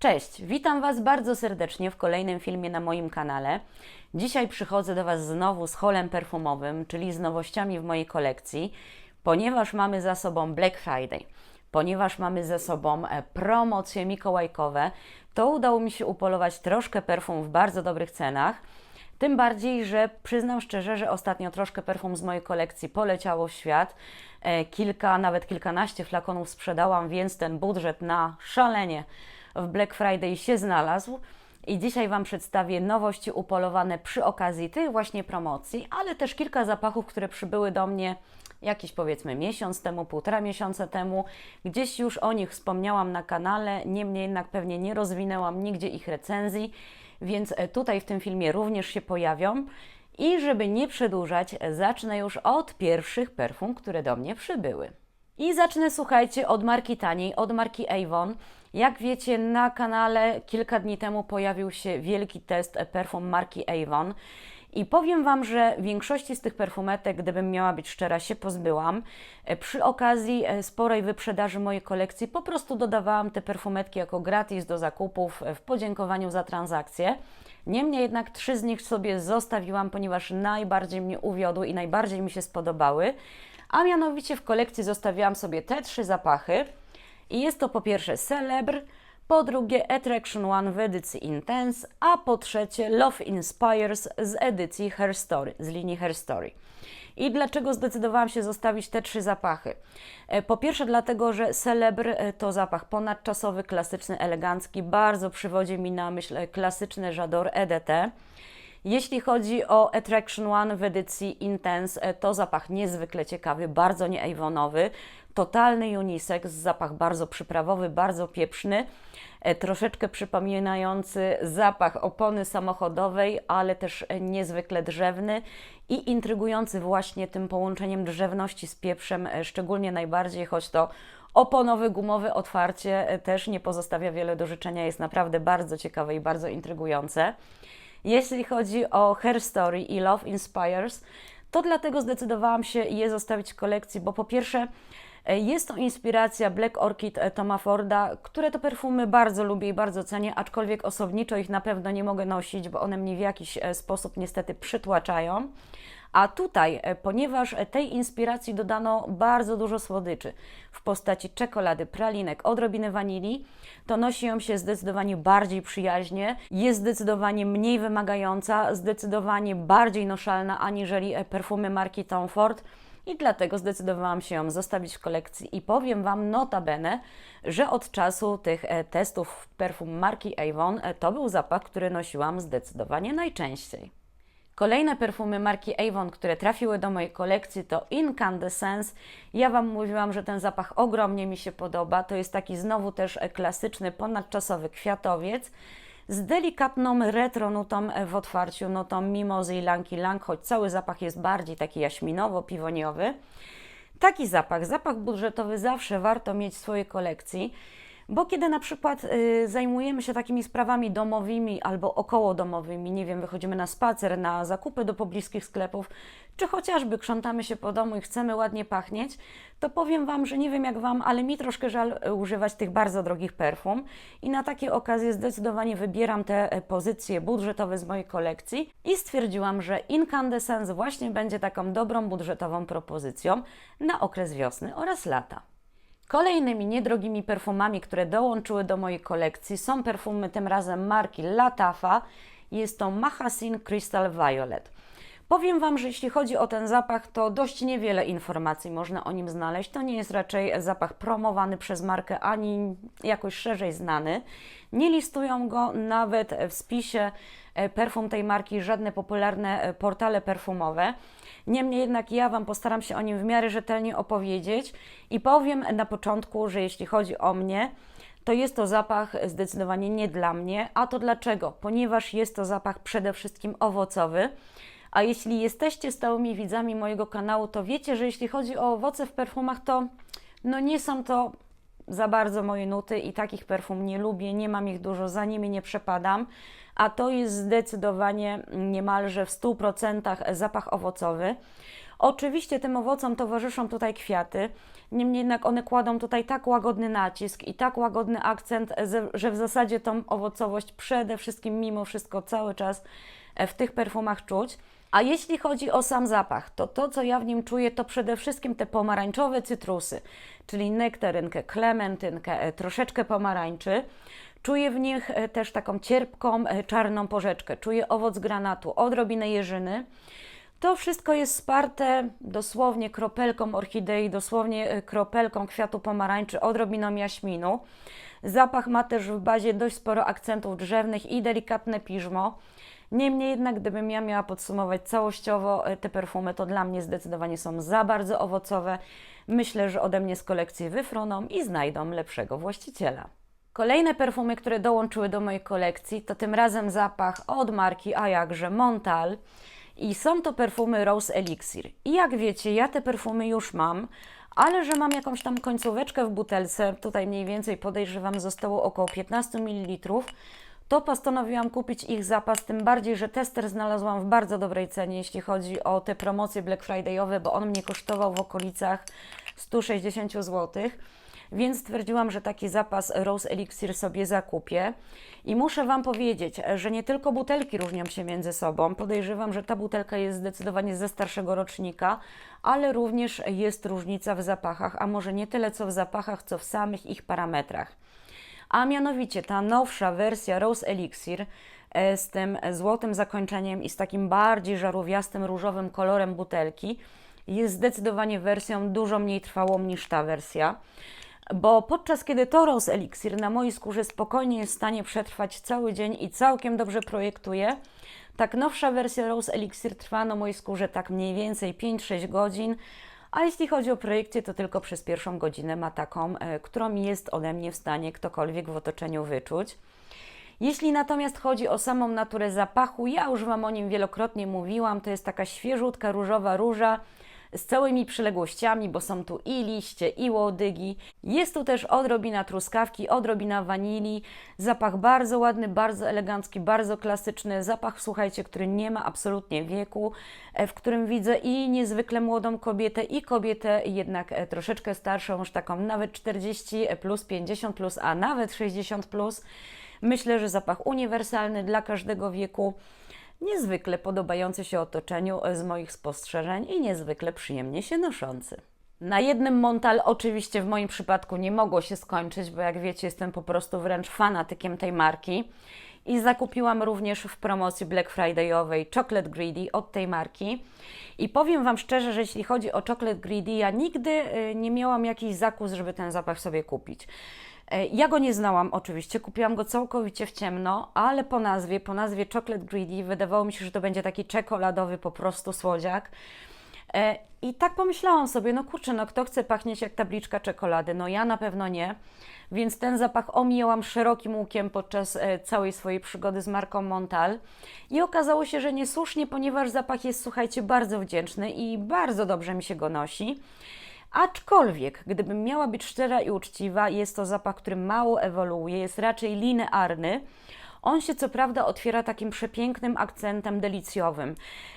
Cześć, witam Was bardzo serdecznie w kolejnym filmie na moim kanale. Dzisiaj przychodzę do Was znowu z holem perfumowym, czyli z nowościami w mojej kolekcji, ponieważ mamy za sobą Black Friday, ponieważ mamy za sobą e, promocje mikołajkowe, to udało mi się upolować troszkę perfum w bardzo dobrych cenach. Tym bardziej, że przyznam szczerze, że ostatnio troszkę perfum z mojej kolekcji poleciało w świat. E, Kilka, nawet kilkanaście flakonów sprzedałam, więc ten budżet na szalenie w Black Friday się znalazł. I dzisiaj Wam przedstawię nowości upolowane przy okazji tej właśnie promocji, ale też kilka zapachów, które przybyły do mnie jakiś powiedzmy miesiąc temu, półtora miesiąca temu. Gdzieś już o nich wspomniałam na kanale, niemniej jednak pewnie nie rozwinęłam nigdzie ich recenzji, więc e, tutaj w tym filmie również się pojawią. I żeby nie przedłużać, zacznę już od pierwszych perfum, które do mnie przybyły. I zacznę, słuchajcie, od marki taniej, od marki Avon. Jak wiecie, na kanale kilka dni temu pojawił się wielki test perfum marki Avon. I powiem Wam, że większości z tych perfumetek, gdybym miała być szczera, się pozbyłam. E, Przy okazji e, sporej wyprzedaży mojej kolekcji po prostu dodawałam te perfumetki jako gratis do zakupów e, w podziękowaniu za transakcję. Niemniej jednak trzy z nich sobie zostawiłam, ponieważ najbardziej mnie uwiodły i najbardziej mi się spodobały. A mianowicie w kolekcji zostawiłam sobie te trzy zapachy. I jest to po pierwsze Celebr, po drugie Attraction One w edycji Intense, a po trzecie Love Inspires z edycji Her Story, z linii Her Story. I dlaczego zdecydowałam się zostawić te trzy zapachy? E, Po pierwsze, dlatego, że Celebr e, to zapach ponadczasowy, klasyczny, elegancki. Bardzo przywodzi mi na myśl e, klasyczny J'adore EDT. Jeśli chodzi o Attraction One w edycji Intense, e, to zapach niezwykle ciekawy, bardzo nieawonowy, totalny unisex, zapach bardzo przyprawowy, bardzo pieprzny, e, troszeczkę przypominający zapach opony samochodowej, ale też e, niezwykle drzewny i intrygujący właśnie tym połączeniem drzewności z pieprzem, szczególnie najbardziej, choć to oponowe, gumowe otwarcie też nie pozostawia wiele do życzenia, jest naprawdę bardzo ciekawe i bardzo intrygujące. Jeśli chodzi o Her Story i Love Inspires, to dlatego zdecydowałam się je zostawić w kolekcji, bo po pierwsze e, jest to inspiracja Black Orchid e, Toma Forda, które to perfumy bardzo lubię i bardzo cenię, aczkolwiek osobniczo ich na pewno nie mogę nosić, bo one mnie w jakiś e, sposób niestety przytłaczają. A tutaj, e, ponieważ tej inspiracji dodano bardzo dużo słodyczy w postaci czekolady, pralinek, odrobiny wanilii, to nosi ją się zdecydowanie bardziej przyjaźnie, jest zdecydowanie mniej wymagająca, zdecydowanie bardziej noszalna aniżeli e, perfumy marki Tom Ford i dlatego zdecydowałam się ją zostawić w kolekcji i powiem Wam notabene, że od czasu tych e, testów perfum marki Avon to był zapach, który nosiłam zdecydowanie najczęściej. Kolejne perfumy marki Avon, które trafiły do mojej kolekcji to Incandescence. Ja Wam mówiłam, że ten zapach ogromnie mi się podoba. To jest taki znowu też klasyczny, ponadczasowy kwiatowiec z delikatną retro nutą e, w otwarciu, nutą mimozy i lanki lang, choć cały zapach jest bardziej taki jaśminowo-piwoniowy. Taki zapach, zapach budżetowy zawsze warto mieć w swojej kolekcji, bo kiedy na przykład y, zajmujemy się takimi sprawami domowymi albo okołodomowymi, nie wiem, wychodzimy na spacer, na zakupy do pobliskich sklepów, czy chociażby krzątamy się po domu i chcemy ładnie pachnieć, to powiem Wam, że nie wiem jak Wam, ale mi troszkę żal y, używać tych bardzo drogich perfum i na takie okazje zdecydowanie wybieram te e, pozycje budżetowe z mojej kolekcji i stwierdziłam, że Incandescence właśnie będzie taką dobrą budżetową propozycją na okres wiosny oraz lata. Kolejnymi niedrogimi perfumami, które dołączyły do mojej kolekcji są perfumy tym razem marki Latafa. Jest to Mahasin Crystal Violet. Powiem Wam, że jeśli chodzi o ten zapach, to dość niewiele informacji można o nim znaleźć. To nie jest raczej zapach promowany przez markę ani jakoś szerzej znany. Nie listują go nawet w spisie e, perfum tej marki żadne popularne e, portale perfumowe. Niemniej jednak ja Wam postaram się o nim w miarę rzetelnie opowiedzieć i powiem na początku, że jeśli chodzi o mnie, to jest to zapach zdecydowanie nie dla mnie. A to dlaczego? Ponieważ jest to zapach przede wszystkim owocowy. A jeśli jesteście stałymi widzami mojego kanału, to wiecie, że jeśli chodzi o owoce w perfumach, to no nie są to za bardzo moje nuty i takich perfum nie lubię, nie mam ich dużo, za nimi nie przepadam, a to jest zdecydowanie niemalże w 100% zapach owocowy. Oczywiście tym owocom towarzyszą tutaj kwiaty, niemniej jednak one kładą tutaj tak łagodny nacisk i tak łagodny akcent, że w zasadzie tą owocowość przede wszystkim mimo wszystko cały czas e, w tych perfumach czuć. A jeśli chodzi o sam zapach, to to, co ja w nim czuję, to przede wszystkim te pomarańczowe cytrusy, czyli nektarynkę, klementynkę, e, troszeczkę pomarańczy. Czuję w nich e, też taką cierpką, e, czarną porzeczkę. Czuję owoc granatu, odrobinę jeżyny. To wszystko jest sparte dosłownie kropelką orchidei, dosłownie e, kropelką kwiatu pomarańczy, odrobiną jaśminu. Zapach ma też w bazie dość sporo akcentów drzewnych i delikatne piżmo. Niemniej jednak, gdybym ja miała podsumować całościowo te perfumy, to dla mnie zdecydowanie są za bardzo owocowe. Myślę, że ode mnie z kolekcji wyfruną i znajdą lepszego właściciela. Kolejne perfumy, które dołączyły do mojej kolekcji, to tym razem zapach od marki, a jakże Montal. I są to perfumy Rose Elixir. I jak wiecie, ja te perfumy już mam, ale że mam jakąś tam końcóweczkę w butelce, tutaj mniej więcej podejrzewam zostało około 15 ml, to postanowiłam kupić ich zapas, tym bardziej, że tester znalazłam w bardzo dobrej cenie, jeśli chodzi o te promocje Black Friday'owe, bo on mnie kosztował w okolicach 160 zł. Więc stwierdziłam, że taki zapas Rose Elixir sobie zakupię. I muszę Wam powiedzieć, że nie tylko butelki różnią się między sobą. Podejrzewam, że ta butelka jest zdecydowanie ze starszego rocznika, ale również jest różnica w zapachach, a może nie tyle co w zapachach, co w samych ich parametrach. A mianowicie ta nowsza wersja Rose Elixir e, z tym złotym zakończeniem i z takim bardziej żarówiastym różowym kolorem butelki jest zdecydowanie wersją dużo mniej trwałą niż ta wersja. Bo podczas kiedy to Rose Elixir na mojej skórze spokojnie jest w stanie przetrwać cały dzień i całkiem dobrze projektuje, tak nowsza wersja Rose Elixir trwa na mojej skórze tak mniej więcej 5-6 godzin, a jeśli chodzi o projekcję, to tylko przez pierwszą godzinę ma taką, e, którą jest ode mnie w stanie ktokolwiek w otoczeniu wyczuć. Jeśli natomiast chodzi o samą naturę zapachu, ja już Wam o nim wielokrotnie mówiłam, to jest taka świeżutka różowa róża z całymi przyległościami, bo są tu i liście, i łodygi. Jest tu też odrobina truskawki, odrobina wanilii. Zapach bardzo ładny, bardzo elegancki, bardzo klasyczny. Zapach, słuchajcie, który nie ma absolutnie wieku, e, w którym widzę i niezwykle młodą kobietę, i kobietę jednak e, troszeczkę starszą, już taką nawet 40 plus, 50 plus, a nawet 60 plus. Myślę, że zapach uniwersalny dla każdego wieku niezwykle podobający się otoczeniu z moich spostrzeżeń i niezwykle przyjemnie się noszący. Na jednym Montal oczywiście w moim przypadku nie mogło się skończyć, bo jak wiecie, jestem po prostu wręcz fanatykiem tej marki. I zakupiłam również w promocji Black Friday'owej Chocolate Greedy od tej marki. I powiem Wam szczerze, że jeśli chodzi o Chocolate Greedy, ja nigdy y, nie miałam jakichś zakus, żeby ten zapach sobie kupić. E, Ja go nie znałam oczywiście, kupiłam go całkowicie w ciemno, ale po nazwie, po nazwie Chocolate Greedy wydawało mi się, że to będzie taki czekoladowy po prostu słodziak. E, I tak pomyślałam sobie, no kurczę, no kto chce pachnieć jak tabliczka czekolady? No ja na pewno nie, więc ten zapach omijałam szerokim łukiem podczas e, całej swojej przygody z marką Montal. I okazało się, że niesłusznie, ponieważ zapach jest, słuchajcie, bardzo wdzięczny i bardzo dobrze mi się go nosi. Aczkolwiek, gdybym miała być szczera i uczciwa, jest to zapach, który mało ewoluuje, jest raczej linearny. On się co prawda otwiera takim przepięknym akcentem delicjowym,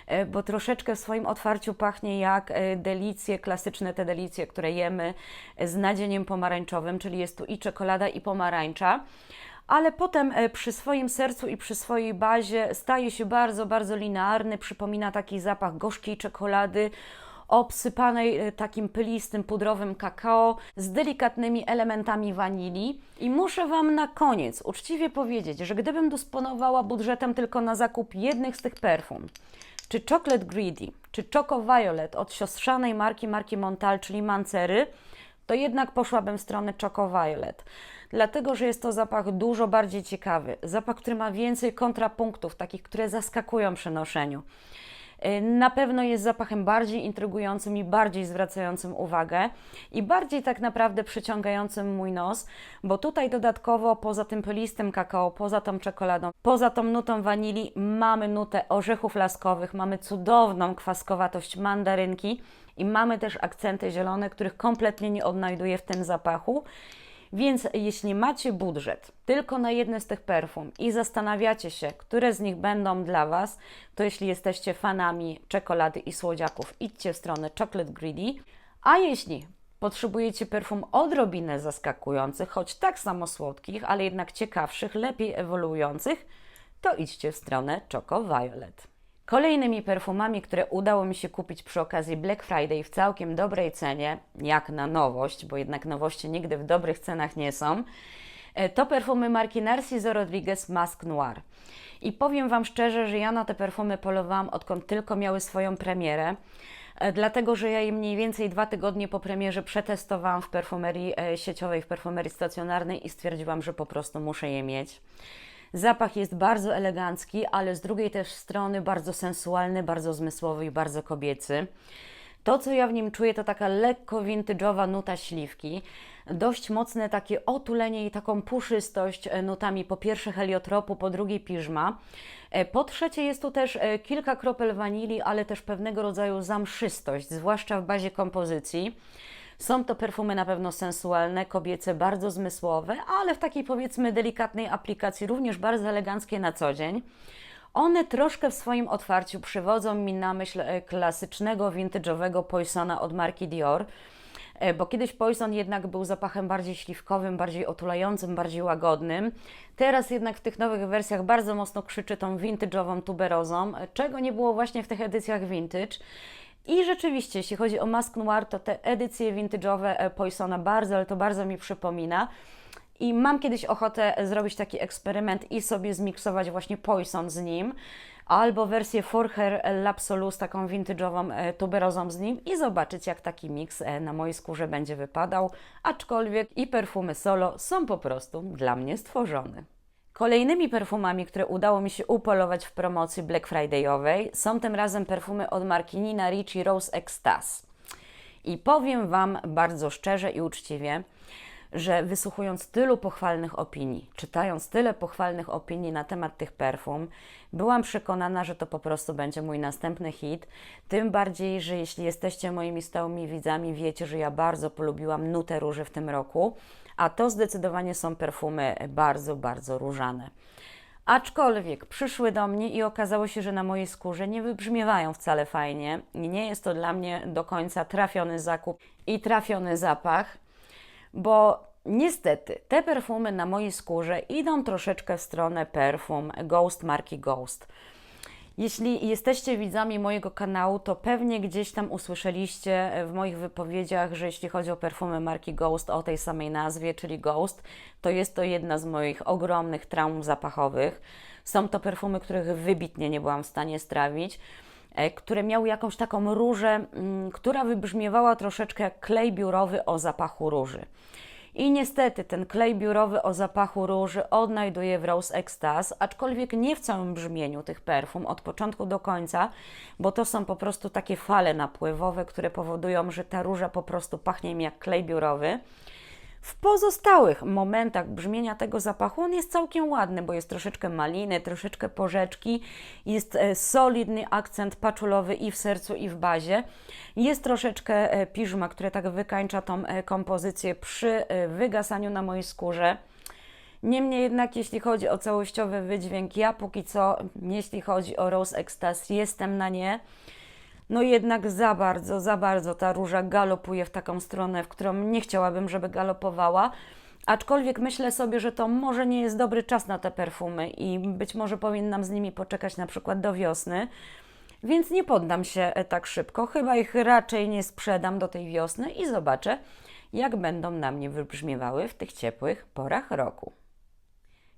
e, bo troszeczkę w swoim otwarciu pachnie jak e, delicje, klasyczne te delicje, które jemy e, z nadzieniem pomarańczowym, czyli jest tu i czekolada, i pomarańcza. Ale potem przy swoim sercu i przy swojej bazie staje się bardzo, bardzo linearny, przypomina taki zapach gorzkiej czekolady, obsypanej e, takim pylistym, pudrowym kakao z delikatnymi elementami wanilii. I muszę Wam na koniec uczciwie powiedzieć, że gdybym dysponowała budżetem tylko na zakup jednych z tych perfum, czy Chocolate Greedy, czy Choco Violet od siostrzanej marki, marki Montal, czyli Mancery, to jednak poszłabym w stronę Choco Violet. Dlatego, że jest to zapach dużo bardziej ciekawy. Zapach, który ma więcej kontrapunktów, takich, które zaskakują przy noszeniu. Y, Na pewno jest zapachem bardziej intrygującym i bardziej zwracającym uwagę i bardziej tak naprawdę przyciągającym mój nos, bo tutaj dodatkowo poza tym pylistym kakao, poza tą czekoladą, poza tą nutą wanilii mamy nutę orzechów laskowych, mamy cudowną kwaskowatość mandarynki i mamy też akcenty zielone, których kompletnie nie odnajduję w tym zapachu. Więc jeśli macie budżet tylko na jedne z tych perfum i zastanawiacie się, które z nich będą dla Was, to jeśli jesteście fanami czekolady i słodziaków, idźcie w stronę Chocolate Greedy. A jeśli potrzebujecie perfum odrobinę zaskakujących, choć tak samo słodkich, ale jednak ciekawszych, lepiej ewoluujących, to idźcie w stronę Choco Violet. Kolejnymi perfumami, które udało mi się kupić przy okazji Black Friday w całkiem dobrej cenie, jak na nowość, bo jednak nowości nigdy w dobrych cenach nie są, e, to perfumy marki Narciso Rodriguez Mask Noir. I powiem Wam szczerze, że ja na te perfumy polowałam odkąd tylko miały swoją premierę, e, dlatego że ja je mniej więcej dwa tygodnie po premierze przetestowałam w perfumerii e, sieciowej, w perfumerii stacjonarnej i stwierdziłam, że po prostu muszę je mieć. Zapach jest bardzo elegancki, ale z drugiej też strony bardzo sensualny, bardzo zmysłowy i bardzo kobiecy. To, co ja w nim czuję, to taka lekko vintage'owa nuta śliwki. Dość mocne takie otulenie i taką puszystość e, nutami po pierwsze heliotropu, po drugie piżma. E, Po trzecie jest tu też e, kilka kropel wanilii, ale też pewnego rodzaju zamszystość, zwłaszcza w bazie kompozycji. Są to perfumy na pewno sensualne, kobiece, bardzo zmysłowe, ale w takiej powiedzmy delikatnej aplikacji, również bardzo eleganckie na co dzień. One troszkę w swoim otwarciu przywodzą mi na myśl e, klasycznego, vintage'owego Poissona od marki Dior, E, bo kiedyś Poison jednak był zapachem bardziej śliwkowym, bardziej otulającym, bardziej łagodnym. Teraz jednak w tych nowych wersjach bardzo mocno krzyczy tą vintage'ową tuberozą, e, czego nie było właśnie w tych edycjach vintage. I rzeczywiście, jeśli chodzi o Mask Noir, to te edycje vintage'owe e, Poisona bardzo, ale to bardzo mi przypomina. I mam kiedyś ochotę zrobić taki eksperyment i sobie zmiksować właśnie Poison z nim, albo wersję Forher L'Absolu z taką vintage'ową e, tuberozą z nim i zobaczyć, jak taki miks e, na mojej skórze będzie wypadał. Aczkolwiek i perfumy solo są po prostu dla mnie stworzone. Kolejnymi perfumami, które udało mi się upolować w promocji Black Friday'owej, są tym razem perfumy od marki Nina Ricci Rose Extase. I powiem Wam bardzo szczerze i uczciwie, że wysłuchując tylu pochwalnych opinii, czytając tyle pochwalnych opinii na temat tych perfum, byłam przekonana, że to po prostu będzie mój następny hit. Tym bardziej, że jeśli jesteście moimi stałymi widzami, wiecie, że ja bardzo polubiłam nutę róży w tym roku, a to zdecydowanie są perfumy bardzo, bardzo różane. Aczkolwiek przyszły do mnie i okazało się, że na mojej skórze nie wybrzmiewają wcale fajnie i nie jest to dla mnie do końca trafiony zakup i trafiony zapach, bo niestety te perfumy na mojej skórze idą troszeczkę w stronę perfum Ghost marki Ghost. Jeśli jesteście widzami mojego kanału, to pewnie gdzieś tam usłyszeliście w moich wypowiedziach, że jeśli chodzi o perfumy marki Ghost o tej samej nazwie, czyli Ghost, to jest to jedna z moich ogromnych traum zapachowych. Są to perfumy, których wybitnie nie byłam w stanie strawić, które miały jakąś taką różę, mm, która wybrzmiewała troszeczkę jak klej biurowy o zapachu róży. I niestety ten klej biurowy o zapachu róży odnajduję w Rose Extase, aczkolwiek nie w całym brzmieniu tych perfum od początku do końca, bo to są po prostu takie fale napływowe, które powodują, że ta róża po prostu pachnie mi jak klej biurowy. W pozostałych momentach brzmienia tego zapachu on jest całkiem ładny, bo jest troszeczkę maliny, troszeczkę porzeczki, jest e, solidny akcent paczulowy i w sercu, i w bazie. Jest troszeczkę e, piżma, które tak wykańcza tą e, kompozycję przy wygasaniu na mojej skórze. Niemniej jednak, jeśli chodzi o całościowy wydźwięk, ja póki co, jeśli chodzi o Rose Extase, jestem na nie. No jednak za bardzo, za bardzo ta róża galopuje w taką stronę, w którą nie chciałabym, żeby galopowała. Aczkolwiek myślę sobie, że to może nie jest dobry czas na te perfumy i być może powinnam z nimi poczekać na przykład do wiosny. Więc nie poddam się e, tak szybko. Chyba ich raczej nie sprzedam do tej wiosny i zobaczę, jak będą na mnie wybrzmiewały w tych ciepłych porach roku.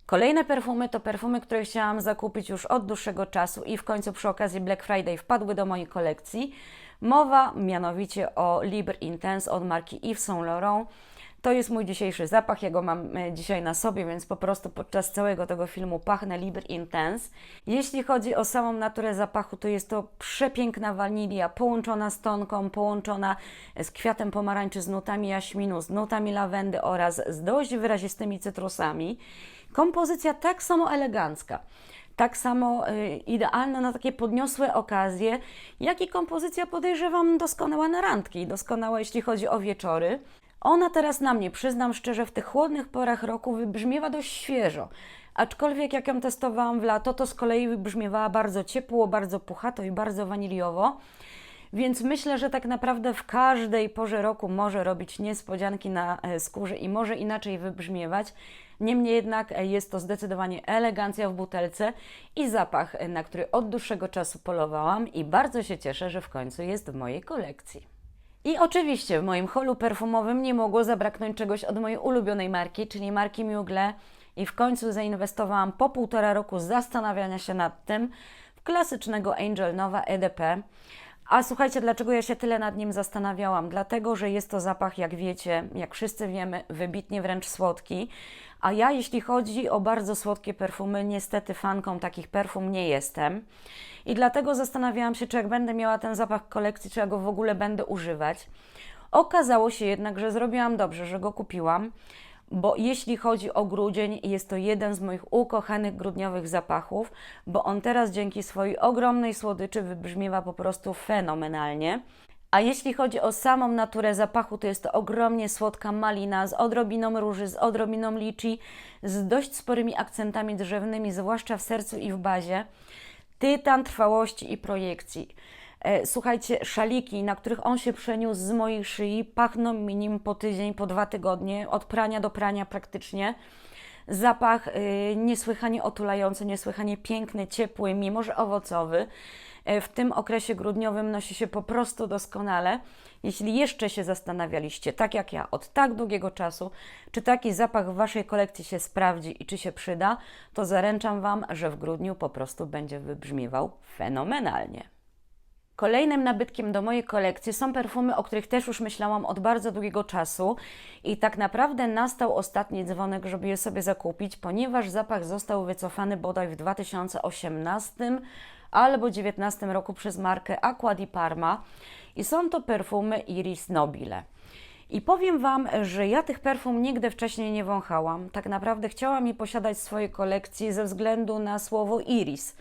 Kolejne perfumy to perfumy, które chciałam zakupić już od dłuższego czasu i w końcu przy okazji Black Friday wpadły do mojej kolekcji. Mowa mianowicie o Libre Intense od marki Yves Saint Laurent. To jest mój dzisiejszy zapach, ja go mam e, dzisiaj na sobie, więc po prostu podczas całego tego filmu pachnę Libre Intense. Jeśli chodzi o samą naturę zapachu, to jest to przepiękna wanilia, połączona z tonką, połączona z kwiatem pomarańczy, z nutami jaśminu, z nutami lawendy oraz z dość wyrazistymi cytrusami. Kompozycja tak samo elegancka, tak samo y, idealna na takie podniosłe okazje, jak i kompozycja podejrzewam doskonała na randki, doskonała jeśli chodzi o wieczory. Ona teraz na mnie, przyznam szczerze, w tych chłodnych porach roku wybrzmiewa dość świeżo. Aczkolwiek jak ją testowałam w lato, to z kolei wybrzmiewała bardzo ciepło, bardzo puchato i bardzo waniliowo. Więc myślę, że tak naprawdę w każdej porze roku może robić niespodzianki na e, skórze i może inaczej wybrzmiewać. Niemniej jednak e, jest to zdecydowanie elegancja w butelce i zapach, e, na który od dłuższego czasu polowałam i bardzo się cieszę, że w końcu jest w mojej kolekcji. I oczywiście w moim holu perfumowym nie mogło zabraknąć czegoś od mojej ulubionej marki, czyli marki Mugler. I w końcu zainwestowałam po półtora roku zastanawiania się nad tym w klasycznego Angel Nova EDP. A słuchajcie, dlaczego ja się tyle nad nim zastanawiałam? Dlatego, że jest to zapach, jak wiecie, jak wszyscy wiemy, wybitnie wręcz słodki. A ja, jeśli chodzi o bardzo słodkie perfumy, niestety fanką takich perfum nie jestem. I dlatego zastanawiałam się, czy jak będę miała ten zapach w kolekcji, czy ja go w ogóle będę używać. Okazało się jednak, że zrobiłam dobrze, że go kupiłam, bo jeśli chodzi o grudzień, jest to jeden z moich ukochanych grudniowych zapachów, bo on teraz dzięki swojej ogromnej słodyczy wybrzmiewa po prostu fenomenalnie. A jeśli chodzi o samą naturę zapachu, to jest to ogromnie słodka malina z odrobiną róży, z odrobiną liczy, z dość sporymi akcentami drzewnymi, zwłaszcza w sercu i w bazie. Tytan trwałości i projekcji. E, słuchajcie, szaliki, na których on się przeniósł z mojej szyi, pachną mi nim po tydzień, po dwa tygodnie, od prania do prania praktycznie. Zapach y, niesłychanie otulający, niesłychanie piękny, ciepły, mimo że owocowy. E, w tym okresie grudniowym nosi się po prostu doskonale. Jeśli jeszcze się zastanawialiście, tak jak ja, od tak długiego czasu, czy taki zapach w Waszej kolekcji się sprawdzi i czy się przyda, to zaręczam Wam, że w grudniu po prostu będzie wybrzmiewał fenomenalnie. Kolejnym nabytkiem do mojej kolekcji są perfumy, o których też już myślałam od bardzo długiego czasu i tak naprawdę nastał ostatni dzwonek, żeby je sobie zakupić, ponieważ zapach został wycofany bodaj w 2018 albo 2019 roku przez markę Aqua di Parma i są to perfumy Iris Nobile. I powiem Wam, że ja tych perfum nigdy wcześniej nie wąchałam. Tak naprawdę chciałam je posiadać w swojej kolekcji ze względu na słowo iris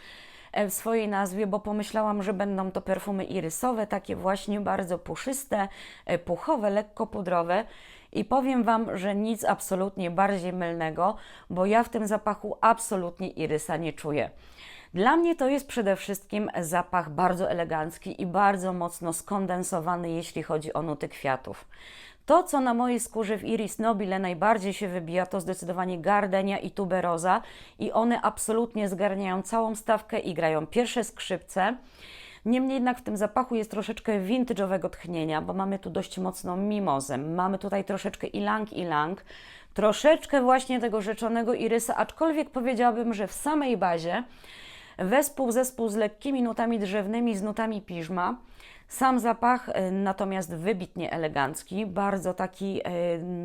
w swojej nazwie, bo pomyślałam, że będą to perfumy irysowe, takie właśnie bardzo puszyste, e, puchowe, lekko pudrowe. I powiem Wam, że nic absolutnie bardziej mylnego, bo ja w tym zapachu absolutnie irysa nie czuję. Dla mnie to jest przede wszystkim zapach bardzo elegancki i bardzo mocno skondensowany, jeśli chodzi o nuty kwiatów. To, co na mojej skórze w Iris Nobile najbardziej się wybija, to zdecydowanie gardenia i tuberoza i one absolutnie zgarniają całą stawkę i grają pierwsze skrzypce. Niemniej jednak w tym zapachu jest troszeczkę vintage'owego tchnienia, bo mamy tu dość mocną mimozę, mamy tutaj troszeczkę ilang ilang, troszeczkę właśnie tego rzeczonego irysa, aczkolwiek powiedziałabym, że w samej bazie. Wespół zespół z lekkimi nutami drzewnymi, z nutami piżma, sam zapach e, natomiast wybitnie elegancki, bardzo taki e,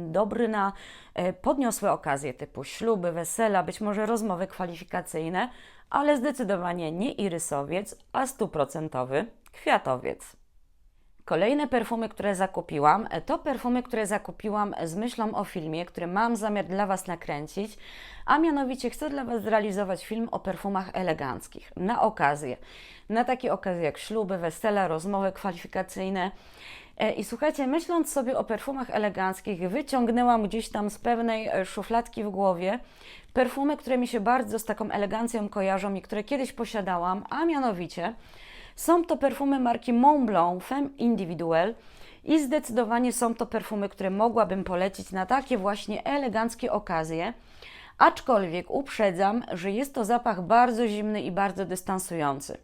dobry na e, podniosłe okazje typu śluby, wesela, być może rozmowy kwalifikacyjne, ale zdecydowanie nie irysowiec, a stuprocentowy kwiatowiec. Kolejne perfumy, które zakupiłam, to perfumy, które zakupiłam z myślą o filmie, który mam zamiar dla Was nakręcić, a mianowicie chcę dla Was zrealizować film o perfumach eleganckich na okazję. Na takie okazje jak śluby, wesela, rozmowy kwalifikacyjne. E, I słuchajcie, myśląc sobie o perfumach eleganckich, wyciągnęłam gdzieś tam z pewnej e, szufladki w głowie perfumy, które mi się bardzo z taką elegancją kojarzą i które kiedyś posiadałam, a mianowicie są to perfumy marki Montblanc Femme Individuelle i zdecydowanie są to perfumy, które mogłabym polecić na takie właśnie eleganckie okazje. Aczkolwiek uprzedzam, że jest to zapach bardzo zimny i bardzo dystansujący.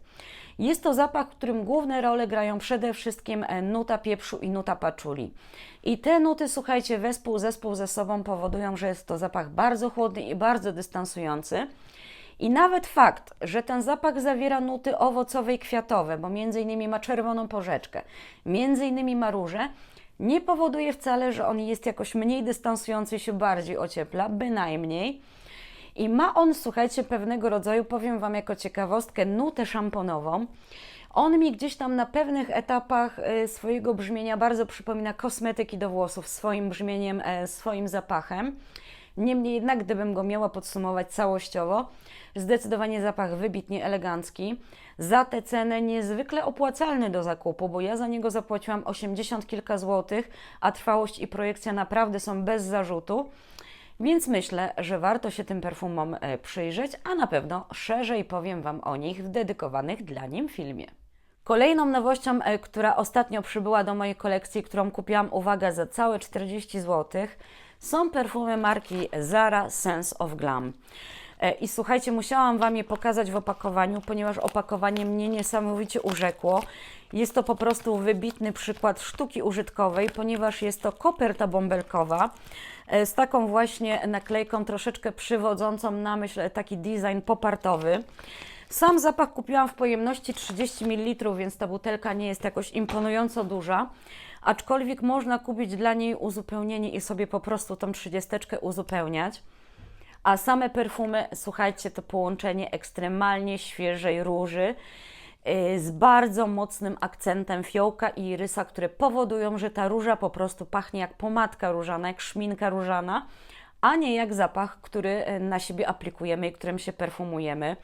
Jest to zapach, w którym główne role grają przede wszystkim e, nuta pieprzu i nuta paczuli. I te nuty, słuchajcie, wespół zespół ze sobą powodują, że jest to zapach bardzo chłodny i bardzo dystansujący. I nawet fakt, że ten zapach zawiera nuty owocowe i kwiatowe, bo między innymi ma czerwoną porzeczkę, między innymi ma róże, nie powoduje wcale, że on jest jakoś mniej dystansujący się bardziej ociepla, bynajmniej. I ma on, słuchajcie, pewnego rodzaju, powiem Wam jako ciekawostkę, nutę szamponową. On mi gdzieś tam na pewnych etapach e, swojego brzmienia bardzo przypomina kosmetyki do włosów swoim brzmieniem, e, swoim zapachem. Niemniej jednak, gdybym go miała podsumować całościowo, zdecydowanie zapach wybitnie elegancki. Za tę cenę niezwykle opłacalny do zakupu, bo ja za niego zapłaciłam 80 kilka złotych, a trwałość i projekcja naprawdę są bez zarzutu. Więc myślę, że warto się tym perfumom e, przyjrzeć, a na pewno szerzej powiem Wam o nich w dedykowanych dla nim filmie. Kolejną nowością, e, która ostatnio przybyła do mojej kolekcji, którą kupiłam, uwaga, za całe 40 zł, są perfumy marki Zara Sense of Glam. E, I słuchajcie, musiałam Wam je pokazać w opakowaniu, ponieważ opakowanie mnie niesamowicie urzekło. Jest to po prostu wybitny przykład sztuki użytkowej, ponieważ jest to koperta bąbelkowa e, z taką właśnie naklejką troszeczkę przywodzącą na myśl taki design popartowy. Sam zapach kupiłam w pojemności 30 ml, więc ta butelka nie jest jakoś imponująco duża, aczkolwiek można kupić dla niej uzupełnienie i sobie po prostu tą 30 uzupełniać. A same perfumy, słuchajcie, to połączenie ekstremalnie świeżej róży yy, z bardzo mocnym akcentem fiołka i irysa, które powodują, że ta róża po prostu pachnie jak pomadka różana, jak szminka różana, a nie jak zapach, który yy, na siebie aplikujemy i którym się perfumujemy.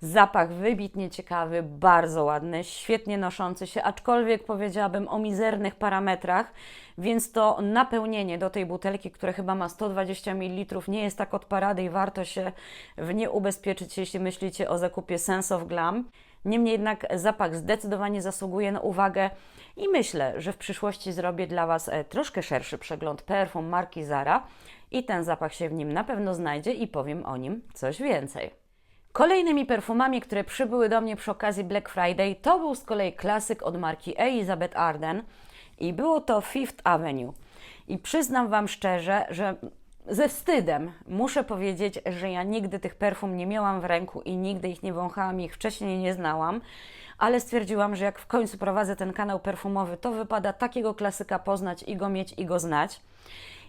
Zapach wybitnie ciekawy, bardzo ładny, świetnie noszący się, aczkolwiek powiedziałabym o mizernych parametrach, więc to napełnienie do tej butelki, które chyba ma 120 ml, nie jest tak od parady i warto się w nie ubezpieczyć, jeśli myślicie o zakupie Sense of Glam. Niemniej jednak zapach zdecydowanie zasługuje na uwagę i myślę, że w przyszłości zrobię dla Was e, troszkę szerszy przegląd perfum marki Zara i ten zapach się w nim na pewno znajdzie i powiem o nim coś więcej. Kolejnymi perfumami, które przybyły do mnie przy okazji Black Friday, to był z kolei klasyk od marki Elizabeth Arden i było to Fifth Avenue. I przyznam Wam szczerze, że ze wstydem muszę powiedzieć, że ja nigdy tych perfum nie miałam w ręku i nigdy ich nie wąchałam, ich wcześniej nie znałam, ale stwierdziłam, że jak w końcu prowadzę ten kanał perfumowy, to wypada takiego klasyka poznać i go mieć i go znać.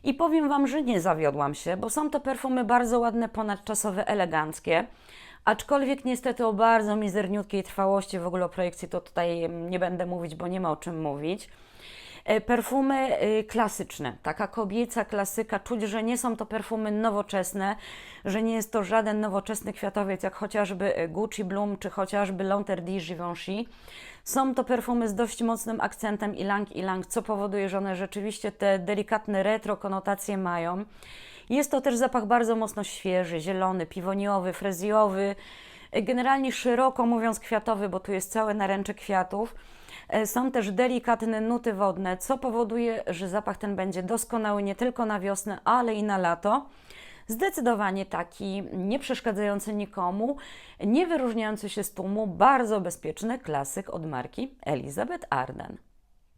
I powiem Wam, że nie zawiodłam się, bo są to perfumy bardzo ładne, ponadczasowe, eleganckie. Aczkolwiek niestety o bardzo mizerniutkiej trwałości, w ogóle o projekcji to tutaj nie będę mówić, bo nie ma o czym mówić. E, perfumy y, klasyczne, taka kobieca klasyka, czuć, że nie są to perfumy nowoczesne, że nie jest to żaden nowoczesny kwiatowiec, jak chociażby y, Gucci Bloom czy chociażby L'Interdit Givenchy. Są to perfumy z dość mocnym akcentem ilang ilang, co powoduje, że one rzeczywiście te delikatne retro konotacje mają. Jest to też zapach bardzo mocno świeży, zielony, piwoniowy, frezjowy, generalnie szeroko mówiąc kwiatowy, bo tu jest całe naręcze kwiatów. E, są też delikatne nuty wodne, co powoduje, że zapach ten będzie doskonały nie tylko na wiosnę, ale i na lato. Zdecydowanie taki nie przeszkadzający nikomu, nie wyróżniający się z tłumu, bardzo bezpieczny klasyk od marki Elizabeth Arden.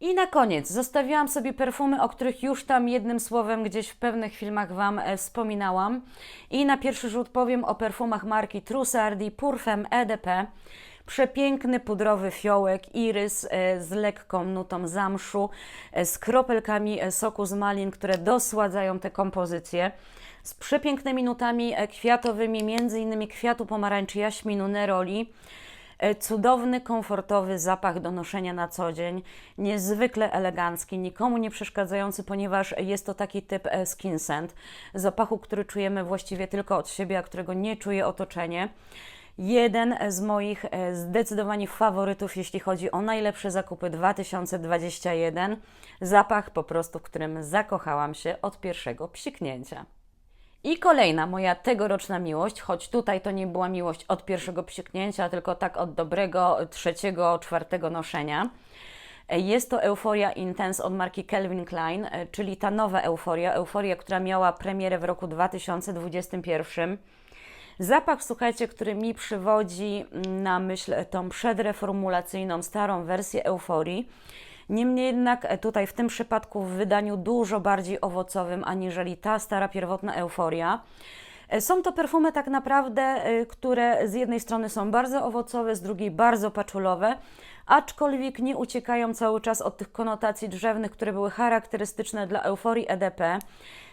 I na koniec zostawiłam sobie perfumy, o których już tam jednym słowem gdzieś w pewnych filmach Wam e, wspominałam. I na pierwszy rzut powiem o perfumach marki Trussardi Parfum EDP. Przepiękny pudrowy fiołek, irys e, z lekką nutą zamszu, e, z kropelkami soku z malin, które dosładzają tę kompozycję. Z przepięknymi nutami kwiatowymi, między innymi kwiatu pomarańczy, jaśminu, neroli. E, cudowny, komfortowy zapach do noszenia na co dzień, niezwykle elegancki, nikomu nie przeszkadzający, ponieważ jest to taki typ e, skin scent, zapachu, który czujemy właściwie tylko od siebie, a którego nie czuje otoczenie. Jeden z moich e, zdecydowanie faworytów, jeśli chodzi o najlepsze zakupy 2021. Zapach po prostu, w którym zakochałam się od pierwszego psiknięcia. I kolejna moja tegoroczna miłość, choć tutaj to nie była miłość od pierwszego psiknięcia, tylko tak od dobrego trzeciego, czwartego noszenia. Jest to Euforia Intense od marki Calvin Klein, czyli ta nowa euforia, euforia, która miała premierę w roku 2021. Zapach, słuchajcie, który mi przywodzi na myśl tą przedreformulacyjną, starą wersję euforii Niemniej jednak e, tutaj w tym przypadku w wydaniu dużo bardziej owocowym aniżeli ta stara pierwotna euforia. E, są to perfumy tak naprawdę, e, które z jednej strony są bardzo owocowe, z drugiej bardzo paczulowe, aczkolwiek nie uciekają cały czas od tych konotacji drzewnych, które były charakterystyczne dla euforii EDP.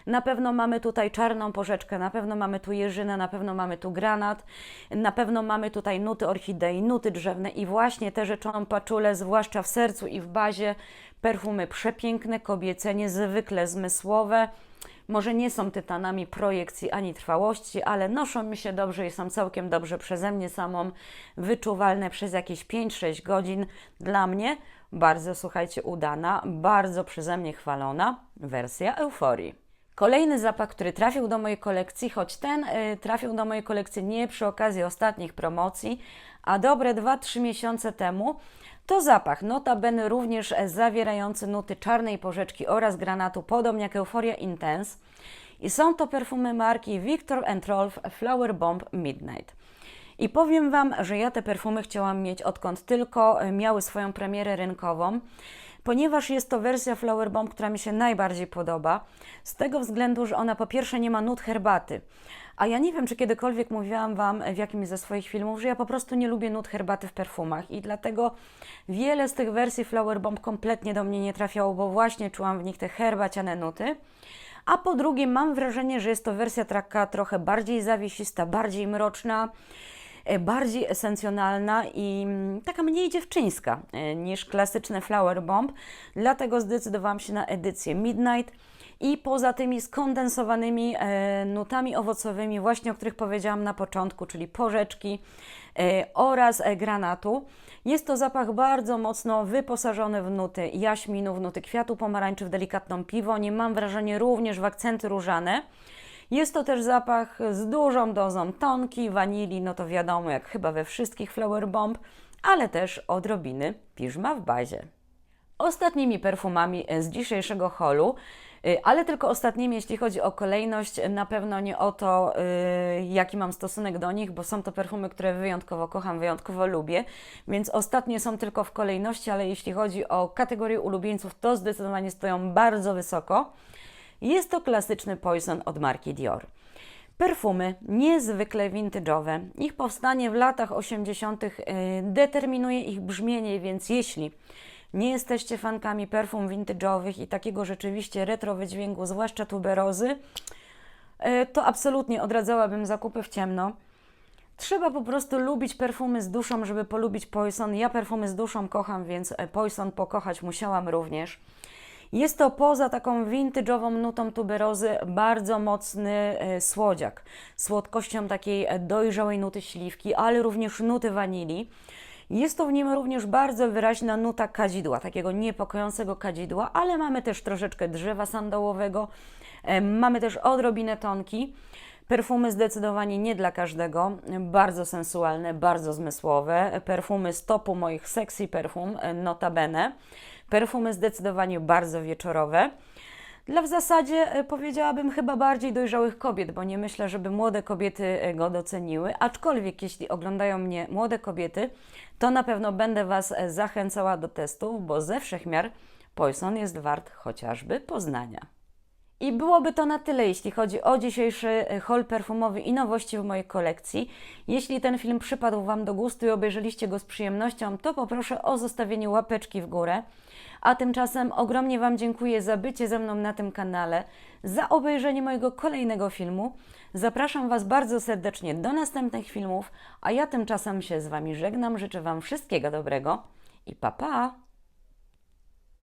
Na pewno mamy tutaj czarną porzeczkę, na pewno mamy tu jeżynę, na pewno mamy tu granat, na pewno mamy tutaj nuty orchidei, nuty drzewne i właśnie te rzeczoną paczulę, zwłaszcza w sercu i w bazie, perfumy przepiękne, kobiece, niezwykle zmysłowe, Może nie są tytanami projekcji ani trwałości, ale noszą mi się dobrze i są całkiem dobrze przeze mnie samą wyczuwalne przez jakieś 5-6 godzin. Dla mnie bardzo, słuchajcie, udana, bardzo przeze mnie chwalona wersja euforii. Kolejny zapach, który trafił do mojej kolekcji, choć ten y, trafił do mojej kolekcji nie przy okazji ostatnich promocji, a dobre 2-3 miesiące temu, to zapach, notabene również zawierający nuty czarnej porzeczki oraz granatu, podobnie jak Euphoria Intense. I są to perfumy marki Victor Rolf Flower Bomb Midnight. I powiem Wam, że ja te perfumy chciałam mieć odkąd tylko e, miały swoją premierę rynkową, ponieważ jest to wersja Flower Bomb, która mi się najbardziej podoba, z tego względu, że ona po pierwsze nie ma nut herbaty. A ja nie wiem, czy kiedykolwiek mówiłam Wam w jakimś ze swoich filmów, że ja po prostu nie lubię nut herbaty w perfumach i dlatego wiele z tych wersji Flower Bomb kompletnie do mnie nie trafiało, bo właśnie czułam w nich te herbaciane nuty. A po drugie, mam wrażenie, że jest to wersja taka trochę bardziej zawiesista, bardziej mroczna, e, bardziej esencjonalna i mm, taka mniej dziewczyńska e, niż klasyczne Flower Bomb. Dlatego zdecydowałam się na edycję Midnight i poza tymi skondensowanymi e, nutami owocowymi, właśnie o których powiedziałam na początku, czyli porzeczki e, oraz e, granatu. Jest to zapach bardzo mocno wyposażony w nuty jaśminu, w nuty kwiatu pomarańczy, w delikatną piwonie. Mam wrażenie również w akcenty różane. Jest to też zapach z dużą dozą tonki, wanilii, no to wiadomo, jak chyba we wszystkich Flower Bomb, ale też odrobiny piżma w bazie. Ostatnimi perfumami z dzisiejszego holu ale tylko ostatnimi, jeśli chodzi o kolejność, na pewno nie o to, y, jaki mam stosunek do nich, bo są to perfumy, które wyjątkowo kocham, wyjątkowo lubię, więc ostatnie są tylko w kolejności, ale jeśli chodzi o kategorię ulubieńców, to zdecydowanie stoją bardzo wysoko. Jest to klasyczny Poison od marki Dior. Perfumy niezwykle vintage'owe. Ich powstanie w latach 80. Y, determinuje ich brzmienie, więc jeśli nie jesteście fankami perfum vintage'owych i takiego rzeczywiście retro wydźwięku, zwłaszcza tuberozy, e, to absolutnie odradzałabym zakupy w ciemno. Trzeba po prostu lubić perfumy z duszą, żeby polubić Poison. Ja perfumy z duszą kocham, więc e, Poison pokochać musiałam również. Jest to poza taką vintage'ową nutą tuberozy bardzo mocny e, słodziak, słodkością takiej dojrzałej nuty śliwki, ale również nuty wanilii. Jest to w nim również bardzo wyraźna nuta kadzidła, takiego niepokojącego kadzidła, ale mamy też troszeczkę drzewa sandałowego, mamy też odrobinę tonki. Perfumy zdecydowanie nie dla każdego, bardzo sensualne, bardzo zmysłowe. Perfumy z topu moich sexy perfum, notabene. Perfumy zdecydowanie bardzo wieczorowe. Dla w zasadzie e, powiedziałabym chyba bardziej dojrzałych kobiet, bo nie myślę, żeby młode kobiety e, go doceniły. Aczkolwiek, jeśli oglądają mnie młode kobiety, to na pewno będę Was e, zachęcała do testów, bo ze wszechmiar Poison jest wart chociażby poznania. I byłoby to na tyle, jeśli chodzi o dzisiejszy haul perfumowy i nowości w mojej kolekcji. Jeśli ten film przypadł Wam do gustu i obejrzeliście go z przyjemnością, to poproszę o zostawienie łapeczki w górę. A tymczasem ogromnie Wam dziękuję za bycie ze mną na tym kanale, za obejrzenie mojego kolejnego filmu. Zapraszam Was bardzo serdecznie do następnych filmów, a ja tymczasem się z Wami żegnam. Życzę Wam wszystkiego dobrego i pa pa!